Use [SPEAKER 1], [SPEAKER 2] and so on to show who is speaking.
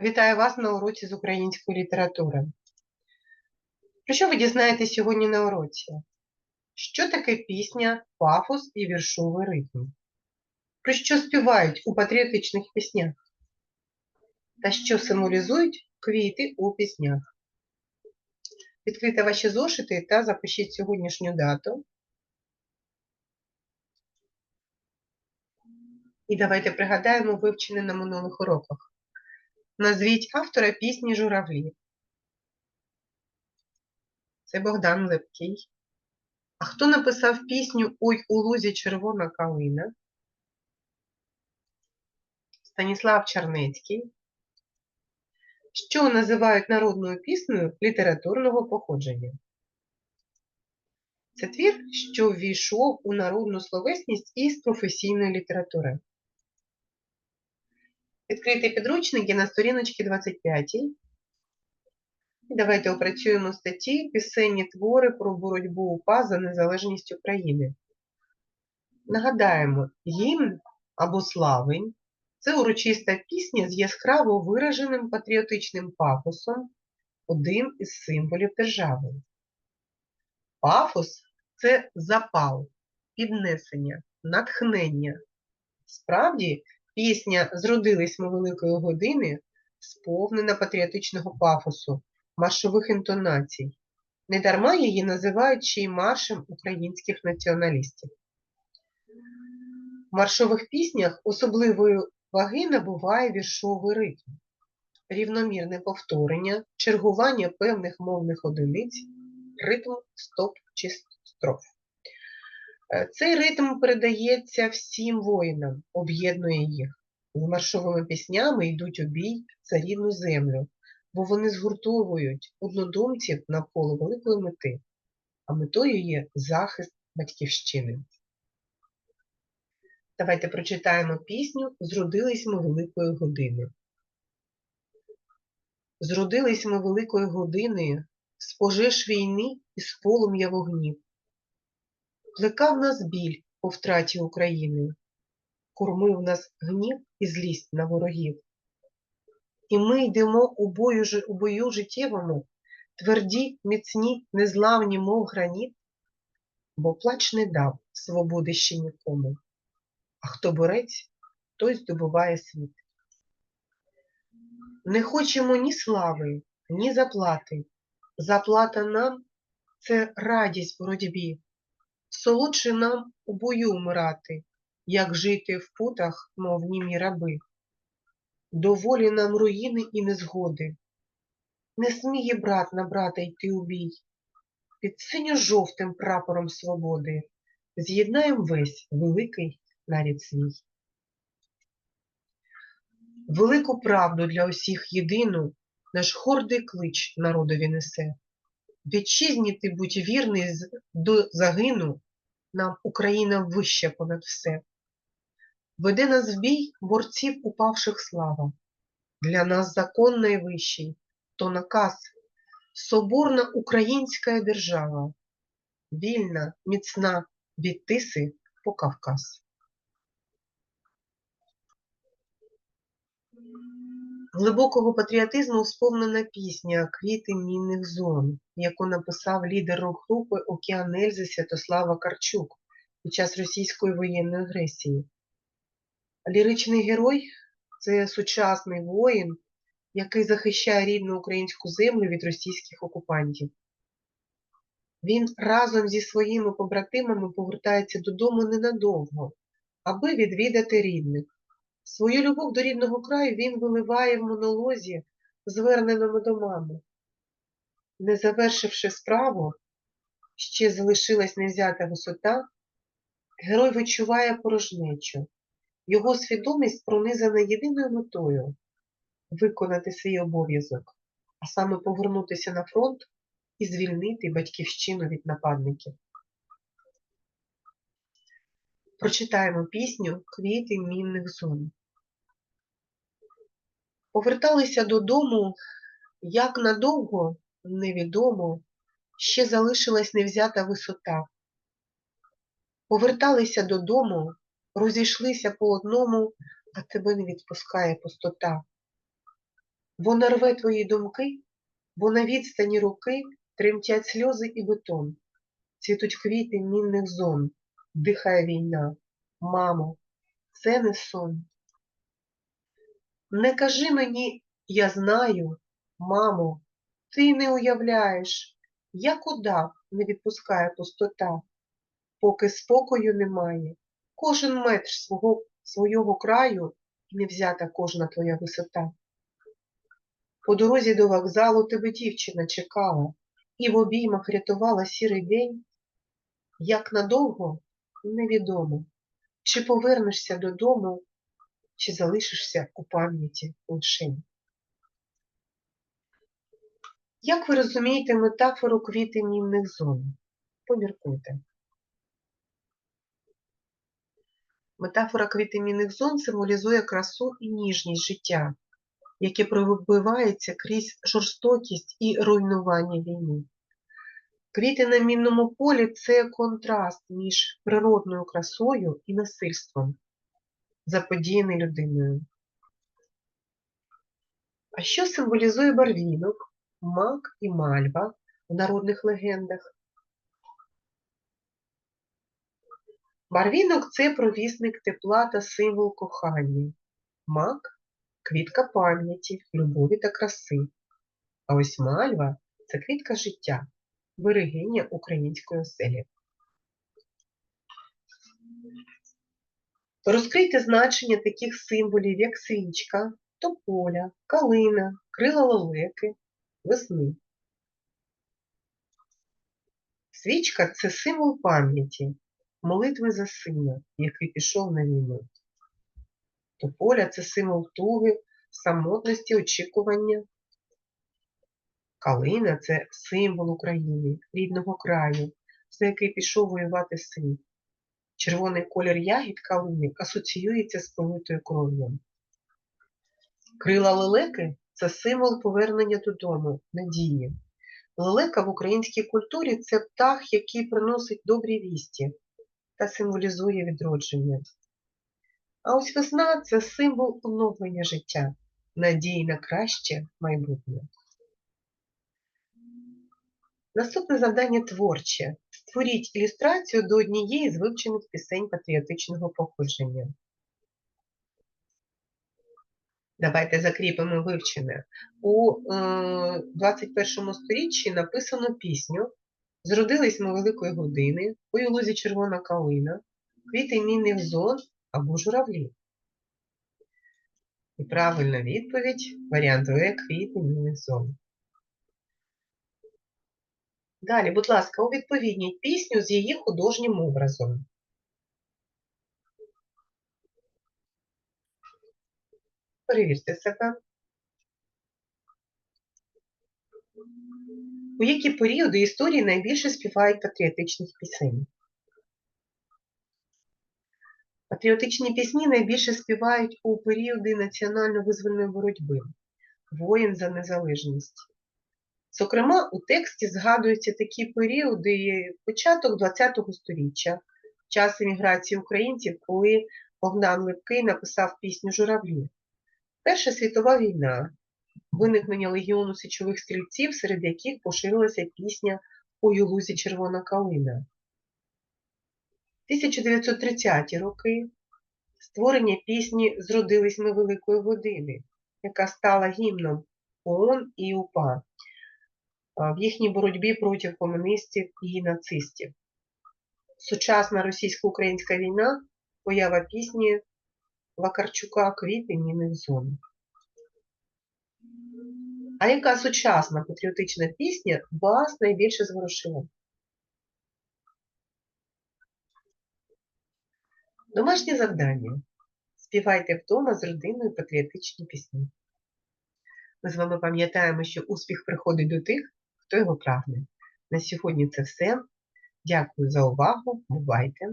[SPEAKER 1] Вітаю вас на уроці з української літератури. Про що ви дізнаєтесь сьогодні на уроці? Що таке пісня, пафос і віршовий ритм? Про що співають у патріотичних піснях? Та що символізують квіти у піснях? Відкрийте ваші зошити та запишіть сьогоднішню дату. І давайте пригадаємо вивчене на минулих уроках. Назвіть автора пісні Журавлі. Це Богдан Лепкий. А хто написав пісню Ой у лузі червона калина? Станіслав Чернецький. Що називають народною піснею літературного походження? Це твір, що ввійшов у народну словесність із професійної літератури. Відкрийте підручники на сторіночці 25. І давайте опрацюємо статті Пісенні твори про боротьбу УПА за незалежність України. Нагадаємо, гімн або славень це урочиста пісня з яскраво вираженим патріотичним пафосом, один із символів держави. Пафос це запал, піднесення, натхнення. Справді, Пісня Зродились ми великої години сповнена патріотичного пафосу, маршових інтонацій. Недарма її називають ще й маршем українських націоналістів. В маршових піснях особливої ваги набуває віршовий ритм, рівномірне повторення, чергування певних мовних одиниць, ритм стоп чи строф. Е, цей ритм передається всім воїнам, об'єднує їх. З маршовими піснями йдуть у бій за рідну землю, бо вони згуртовують однодумців навколо великої мети, а метою є захист батьківщини. Давайте прочитаємо пісню Зродились ми великої години. Зродились ми великої години з пожеж війни і з полум'я вогнів. Плекав нас біль по втраті України, кормив нас гнів і злість на ворогів. І ми йдемо у бою, у бою життєвому, тверді, міцні, незламні, мов граніт, бо плач не дав свободи ще нікому, а хто борець, той здобуває світ. Не хочемо ні слави, ні заплати. Заплата нам це радість в боротьбі. Солодше нам у бою вмирати, як жити в путах, мов німі раби. Доволі нам руїни і незгоди. Не сміє брат на брата йти у бій. Під синьо-жовтим прапором свободи з'єднаєм весь великий нарід свій. Велику правду для усіх єдину наш гордий клич народові несе. Вітчизні ти будь вірний до загину, нам Україна вища понад все. Веде нас в бій борців упавших слава. Для нас закон найвищий, то наказ, соборна українська держава, вільна, міцна від Тиси по Кавказ. Глибокого патріотизму сповнена пісня Квіти мінних зон, яку написав лідер рок-групи Океан Ельзи Святослава Карчук під час російської воєнної агресії. Ліричний герой це сучасний воїн, який захищає рідну українську землю від російських окупантів. Він разом зі своїми побратимами повертається додому ненадовго, аби відвідати рідних. Свою любов до рідного краю він виливає в монолозі, зверненому до мами. Не завершивши справу, ще залишилась невзята висота, герой відчуває порожнечу. Його свідомість пронизана єдиною метою виконати свій обов'язок, а саме повернутися на фронт і звільнити батьківщину від нападників. Прочитаємо пісню Квіти мінних зон. Поверталися додому, як надовго, невідомо, ще залишилась невзята висота. Поверталися додому, розійшлися по одному, а тебе не відпускає пустота. Вона рве твої думки, бо на відстані руки тремтять сльози і бетон. Цвітуть квіти мінних зон, дихає війна. Мамо, це не сон. Не кажи мені, я знаю, мамо, ти не уявляєш, як удав не відпускає пустота, поки спокою немає, кожен метр свого, свого краю не взята кожна твоя висота. По дорозі до вокзалу тебе дівчина чекала і в обіймах рятувала сірий день. Як надовго невідомо, чи повернешся додому, чи залишишся у пам'яті лишень. Як ви розумієте метафору квіти мінних зон? Поміркуйте. Метафора квіти мінних зон символізує красу і ніжність життя, яке пробивається крізь жорстокість і руйнування війни. Квіти на мінному полі це контраст між природною красою і насильством, заподіяний людиною. А що символізує барвінок, мак і мальва в народних легендах? Барвінок це провісник тепла та символ кохання. Мак квітка пам'яті, любові та краси. А ось мальва це квітка життя, берегиня української оселі. Розкрийте значення таких символів, як свічка, тополя, калина, крила лелеки, весни. Свічка це символ пам'яті, молитви за сина, який пішов на війну. Тополя це символ туги, самотності, очікування. Калина це символ України, рідного краю, за який пішов воювати син. Червоний колір ягід калини асоціюється з пролитою кров'ю. Крила лелеки це символ повернення додому, надії. Лелека в українській культурі це птах, який приносить добрі вісті та символізує відродження. А ось весна це символ оновлення життя, надії на краще майбутнє. Наступне завдання творче. Створіть ілюстрацію до однієї з вивчених пісень патріотичного походження. Давайте закріпимо вивчене. У е, 21 сторіччі написано пісню Зродились ми великої години, у лузі червона калина, квіти мінних зон або журавлі. І правильна відповідь варіант В квіти мінних зон. Далі, будь ласка, увідповідніть пісню з її художнім образом. Перевірте себе. У які періоди історії найбільше співають патріотичних пісень? Патріотичні пісні найбільше співають у періоди національно-визвольної боротьби, воїн за незалежність. Зокрема, у тексті згадуються такі періоди початок ХХ століття, час еміграції українців, коли Богдан Липкий написав пісню Журавлі. Перша світова війна, виникнення легіону січових стрільців, серед яких поширилася пісня «Ой у лузі червона калина. 1930-ті роки створення пісні Зродились ми великої години, яка стала гімном ООН і УПА в їхній боротьбі проти комуністів і нацистів. Сучасна російсько-українська війна поява пісні Вакарчука Квіти мінних зон. А яка сучасна патріотична пісня вас найбільше зворушила? Домашнє завдання. Співайте вдома з родиною патріотичні пісні. Ми з вами пам'ятаємо, що успіх приходить до тих, хто його прагне. На сьогодні це все. Дякую за увагу. Бувайте!